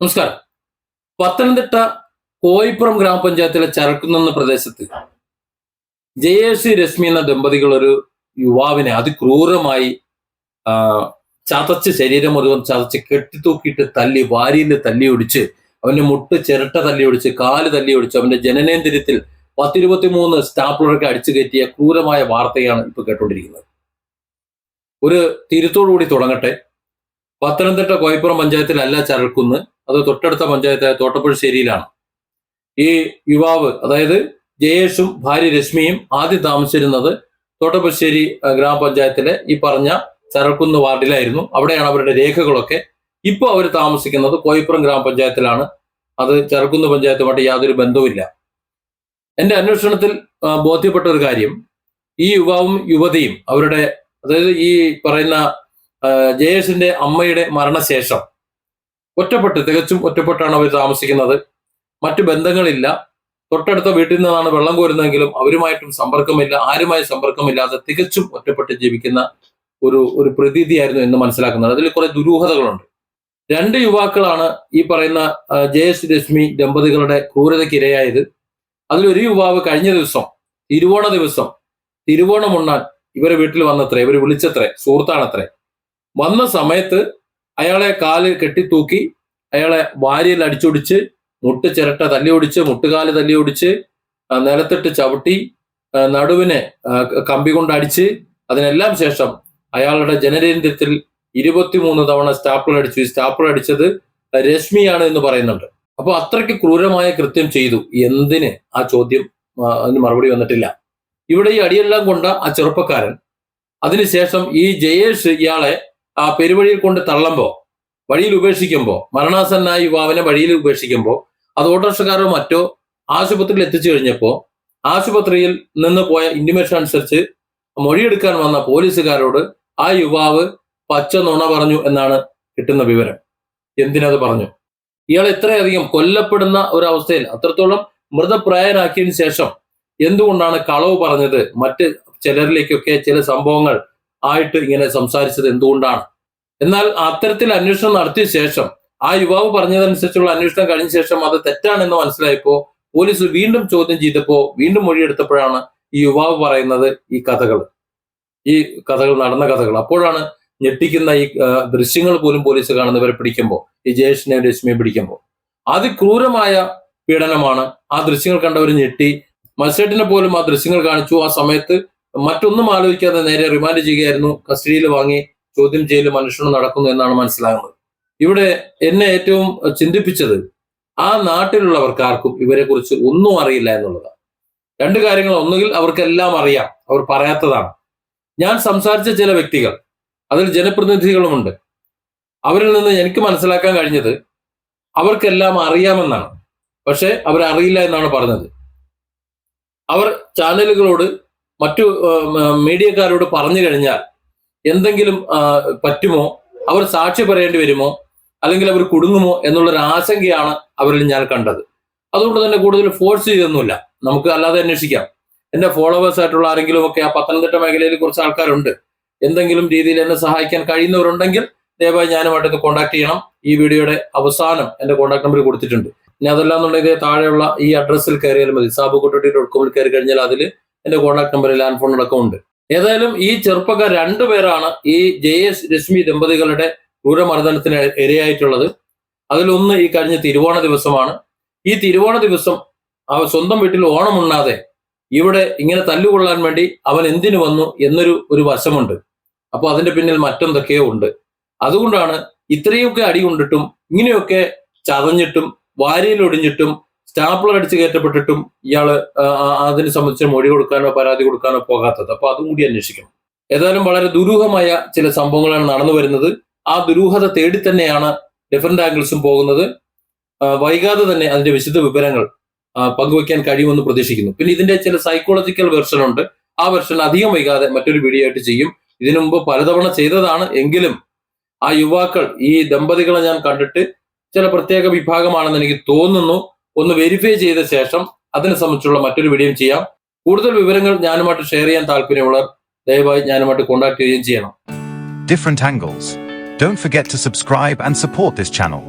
നമസ്കാരം. പത്തനംതിട്ട കോയിപ്പുറം ഗ്രാമപഞ്ചായത്തിലെ ചരക്കുന്നെന്ന പ്രദേശത്ത് ജയേഷി രശ്മി എന്ന ദമ്പതികൾ ഒരു യുവാവിനെ അതിക്രൂരമായി ചതച്ച് ശരീരം മുഴുവൻ ചതച്ച് കെട്ടിത്തൂക്കിയിട്ട് തല്ലി വാരിയിൽ തല്ലി ഒടിച്ച് അവന്റെ മുട്ട് ചിരട്ട തല്ലി ഒടിച്ച് കാൽ തല്ലി ഒടിച്ച് അവന്റെ ജനനേന്ദ്രിയത്തിൽ പത്തിരുപത്തി മൂന്ന് സ്റ്റാപ്ലറൊക്കെ അടിച്ചു കയറ്റിയ ക്രൂരമായ വാർത്തയാണ് ഇപ്പൊ കേട്ടുകൊണ്ടിരിക്കുന്നത് ഒരു തിരുത്തോടുകൂടി തുടങ്ങട്ടെ. പത്തനംതിട്ട കോയപ്പുറം പഞ്ചായത്തിലല്ല ചരൽക്കുന്ന് അത് തൊട്ടടുത്ത പഞ്ചായത്തായ തോട്ടപ്പുഴശ്ശേരിയിലാണ് ഈ യുവാവ് അതായത് ജയേഷും ഭാര്യ രശ്മിയും ആദ്യം താമസിച്ചിരുന്നത് തോട്ടപ്പുഴശ്ശേരി ഗ്രാമപഞ്ചായത്തിലെ ഈ പറഞ്ഞ ചരൽക്കുന്ന് വാർഡിലായിരുന്നു. അവിടെയാണ് അവരുടെ രേഖകളൊക്കെ. ഇപ്പോൾ അവർ താമസിക്കുന്നത് കോയിപ്പുറം ഗ്രാമപഞ്ചായത്തിലാണ്. അത് ചരൽക്കുന്ന് പഞ്ചായത്തുമായിട്ട് യാതൊരു ബന്ധവുമില്ല. എന്റെ അന്വേഷണത്തിൽ ബോധ്യപ്പെട്ട ഒരു കാര്യം. ഈ യുവാവും യുവതിയും അവരുടെ അതായത് ഈ പറയുന്ന ജയേഷിന്റെ അമ്മയുടെ മരണശേഷം ഒറ്റപ്പെട്ട് തികച്ചും ഒറ്റപ്പെട്ടാണ് അവർ താമസിക്കുന്നത്. മറ്റു ബന്ധങ്ങളില്ല. തൊട്ടടുത്ത വീട്ടിൽ നിന്നാണ് വെള്ളം കോരുന്നതെങ്കിലും അവരുമായിട്ടും സമ്പർക്കമില്ല ആരുമായി സമ്പർക്കമില്ലാതെ തികച്ചും ഒറ്റപ്പെട്ട് ജീവിക്കുന്ന ഒരു ഒരു പ്രതീതിയായിരുന്നു എന്ന് മനസ്സിലാക്കുന്നത്. അതിൽ കുറെ ദുരൂഹതകളുണ്ട്. രണ്ട് യുവാക്കളാണ് ഈ പറയുന്ന ജയസ് രശ്മി ദമ്പതികളുടെ ക്രൂരതയ്ക്ക് ഇരയായത് അതിലൊരു യുവാവ് കഴിഞ്ഞ ദിവസം തിരുവോണ ദിവസം തിരുവോണം ഉണ്ണാൻ ഇവരെ വീട്ടിൽ വന്നത്രേ ഇവർ വിളിച്ചത്രേ സുഹൃത്താണത്രേ. വന്ന സമയത്ത് അയാളെ കാൽ കെട്ടിത്തൂക്കി അയാളെ വാരിയിൽ അടിച്ചൊടിച്ച് മുട്ട് ചിരട്ട തല്ലി ഒടിച്ച് മുട്ടുകാൽ തല്ലി ഒടിച്ച് ആ, നിലത്തിട്ട് ചവിട്ടി നടുവിനെ കമ്പി കൊണ്ട് അടിച്ച് അതിനെല്ലാം ശേഷം അയാളുടെ ജനരേന്ദ്രത്തിൽ ഇരുപത്തിമൂന്ന് തവണ സ്റ്റാപ്പിൾ അടിച്ചു. ഈ സ്റ്റാപ്പിൾ അടിച്ചത് രശ്മിയാണ് എന്ന് പറയുന്നുണ്ട്. അപ്പൊ അത്രയ്ക്ക് ക്രൂരമായ കൃത്യം ചെയ്തു. എന്തിന് ആ ചോദ്യം അതിന് മറുപടി വന്നിട്ടില്ല. ഇവിടെ ഈ അടിയെല്ലാം കൊണ്ട ആ ചെറുപ്പക്കാരൻ അതിനുശേഷം ഈ ജയേഷ് ഇയാളെ ആ പെരുവഴിയിൽ കൊണ്ട് തള്ളുമ്പോൾ വഴിയിൽ ഉപേക്ഷിക്കുമ്പോൾ മരണാസന്നായ യുവാവിനെ വഴിയിൽ ഉപേക്ഷിക്കുമ്പോൾ അത് ഓട്ടോറിക്ഷക്കാരോ മറ്റോ ആശുപത്രിയിൽ എത്തിച്ചു കഴിഞ്ഞപ്പോ ആശുപത്രിയിൽ നിന്ന് പോയ ഇന്റിമേഷൻ അനുസരിച്ച് മൊഴിയെടുക്കാൻ വന്ന പോലീസുകാരോട് ആ യുവാവ് പച്ച നുണ പറഞ്ഞു എന്നാണ് കിട്ടുന്ന വിവരം. എന്തിനത് പറഞ്ഞു? ഇയാൾ ഇത്രയധികം കൊല്ലപ്പെടുന്ന ഒരവസ്ഥയിൽ അത്രത്തോളം മൃതപ്രായനാക്കിയതിനു ശേഷം എന്തുകൊണ്ടാണ് കളവ് പറഞ്ഞത്? മറ്റ് ചിലരിലേക്കൊക്കെ ചില സംഭവങ്ങൾ ആയിട്ട് ഇങ്ങനെ സംസാരിച്ചത് എന്തുകൊണ്ടാണ്? എന്നാൽ അത്തരത്തിൽ അന്വേഷണം നടത്തിയ ശേഷം ആ യുവാവ് പറഞ്ഞതനുസരിച്ചുള്ള അന്വേഷണം കഴിഞ്ഞ ശേഷം അത് തെറ്റാണെന്ന് മനസ്സിലായപ്പോ പോലീസ് വീണ്ടും ചോദ്യം ചെയ്തപ്പോൾ വീണ്ടും മൊഴിയെടുത്തപ്പോഴാണ് ഈ യുവാവ് പറയുന്നത് ഈ കഥകൾ. ഈ കഥകൾ നടന്ന കഥകൾ. അപ്പോഴാണ് ഞെട്ടിക്കുന്ന ഈ ദൃശ്യങ്ങൾ പോലും പോലീസ് കാണുന്നവരെ പിടിക്കുമ്പോൾ ഈ ജയേഷിനെ രശ്മിയെ പിടിക്കുമ്പോൾ. അതിക്രൂരമായ പീഡനമാണ് ആ ദൃശ്യങ്ങൾ കണ്ടവർ ഞെട്ടി. മത്സരത്തിനെ പോലും ആ ദൃശ്യങ്ങൾ കാണിച്ചു. ആ സമയത്ത് മറ്റൊന്നും ആലോചിക്കാതെ നേരെ റിമാൻഡ് ചെയ്യുകയായിരുന്നു. കസ്റ്റഡിയിൽ വാങ്ങി ചോദ്യം ചെയ്യലും അന്വേഷണം നടക്കുന്നു എന്നാണ് മനസ്സിലാകുന്നത്. ഇവിടെ എന്നെ ഏറ്റവും ചിന്തിപ്പിച്ചത് ആ നാട്ടിലുള്ളവർക്ക് ആർക്കും ഇവരെ കുറിച്ച് ഒന്നും അറിയില്ല എന്നുള്ളതാണ്. രണ്ട് കാര്യങ്ങൾ. ഒന്നുകിൽ അവർക്കെല്ലാം അറിയാം. അവർ പറയാത്തതാണ്. ഞാൻ സംസാരിച്ച ചില വ്യക്തികൾ അതിൽ ജനപ്രതിനിധികളുമുണ്ട്. അവരിൽ നിന്ന് എനിക്ക് മനസ്സിലാക്കാൻ കഴിഞ്ഞത് അവർക്കെല്ലാം അറിയാമെന്നാണ്. പക്ഷെ അവരറിയില്ല എന്നാണ് പറഞ്ഞത്. അവർ ചാനലുകളോട് മറ്റു മീഡിയക്കാരോട് പറഞ്ഞു കഴിഞ്ഞാൽ എന്തെങ്കിലും പറ്റുമോ? അവർ സാക്ഷി പറയേണ്ടി വരുമോ? അല്ലെങ്കിൽ അവർ കുടുങ്ങുമോ? എന്നുള്ളൊരു ആശങ്കയാണ് അവരിൽ ഞാൻ കണ്ടത്. അതുകൊണ്ട് തന്നെ കൂടുതൽ ഫോഴ്സ് ചെയ്തൊന്നുമില്ല. നമുക്ക് അല്ലാതെ അന്വേഷിക്കാം. എന്റെ ഫോളോവേഴ്സ് ആയിട്ടുള്ള ആരെങ്കിലും ഒക്കെ ആ പത്തനംതിട്ട മേഖലയിൽ കുറച്ച് ആൾക്കാരുണ്ട്. എന്തെങ്കിലും രീതിയിൽ എന്നെ സഹായിക്കാൻ കഴിയുന്നവരുണ്ടെങ്കിൽ ദയവായി ഞാനുമായിട്ട് കോൺടാക്ട് ചെയ്യണം. ഈ വീഡിയോയുടെ അവസാനം എന്റെ കോൺടാക്ട് നമ്പർ കൊടുത്തിട്ടുണ്ട്. ഇനി അതല്ല എന്നുണ്ടെങ്കിൽ താഴെയുള്ള ഈ അഡ്രസ്സിൽ കയറിയാൽ മതി. സാബുക്കുട്ടി ഡോട്ട് കോമിൽ കയറി കഴിഞ്ഞാൽ അതിൽ എന്റെ കോൺടാക്ട് നമ്പർ ലാൻഡ് ഫോൺ അടക്കം ഉണ്ട് ഏതായാലും ഈ ചെറുപ്പക്കാർ രണ്ടുപേരാണ് ഈ ജെ എസ് രശ്മി ദമ്പതികളുടെ ക്രൂരമർദ്ദനത്തിന് ഇരയായിട്ടുള്ളത്. അതിലൊന്ന് ഈ കഴിഞ്ഞ തിരുവോണ ദിവസമാണ്. ഈ തിരുവോണ ദിവസം അവ സ്വന്തം വീട്ടിൽ ഓണം ഓണമുണ്ണാതെ ഇവിടെ ഇങ്ങനെ തല്ലുകൊള്ളാൻ വേണ്ടി അവൻ എന്തിനു വന്നു എന്നൊരു ഒരു വശമുണ്ട്. അപ്പോൾ അതിന്റെ പിന്നിൽ മറ്റെന്തൊക്കെയോ ഉണ്ട്. അതുകൊണ്ടാണ് ഇത്രയൊക്കെ അടി കൊണ്ടിട്ടും ഇങ്ങനെയൊക്കെ ചതഞ്ഞിട്ടും വാരിയിൽ ഒടിഞ്ഞിട്ടും സ്റ്റാപ്ലർ അടിച്ച് കയറ്റപ്പെട്ടിട്ടും ആ, അതിനെ സംബന്ധിച്ച് മൊഴി കൊടുക്കാനോ പരാതി കൊടുക്കാനോ പോകാത്തത്. അപ്പൊ അതും കൂടി അന്വേഷിക്കണം. ഏതായാലും വളരെ ദുരൂഹമായ ചില സംഭവങ്ങളാണ് നടന്നു വരുന്നത്. ആ ദുരൂഹത തേടി തന്നെയാണ് ഡിഫറെന്റ് ആംഗിൾസും പോകുന്നത്. വൈകാതെ തന്നെ അതിന്റെ വിശദ വിവരങ്ങൾ പങ്കുവയ്ക്കാൻ കഴിയുമെന്ന് പ്രതീക്ഷിക്കുന്നു. പിന്നെ ഇതിന്റെ ചില സൈക്കോളജിക്കൽ വെർഷൻ ഉണ്ട്. ആ വെർഷൻ അധികം വൈകാതെ മറ്റൊരു വീഡിയോ ആയിട്ട് ചെയ്യും. ഇതിനു മുമ്പ് പലതവണ ചെയ്തതാണ്. എങ്കിലും ആ യുവാക്കൾ ഈ ദമ്പതികളെ ഞാൻ കണ്ടിട്ട് ചില പ്രത്യേക വിഭാഗമാണെന്ന് എനിക്ക് തോന്നുന്നു. ഒന്ന് വെരിഫൈ ചെയ്ത ശേഷം അതിനെ സംബന്ധിച്ചുള്ള മറ്റൊരു വീഡിയോ ചെയ്യാം കൂടുതൽ വിവരങ്ങൾ ഞാനുമായിട്ട് ഷെയർ ചെയ്യാൻ താല്പര്യമുള്ളവർ ദയവായി ഞാനുമായിട്ട് കോൺടാക്ട് ചെയ്യുകയും ചെയ്യണം different angles. Don't forget to subscribe and support this channel.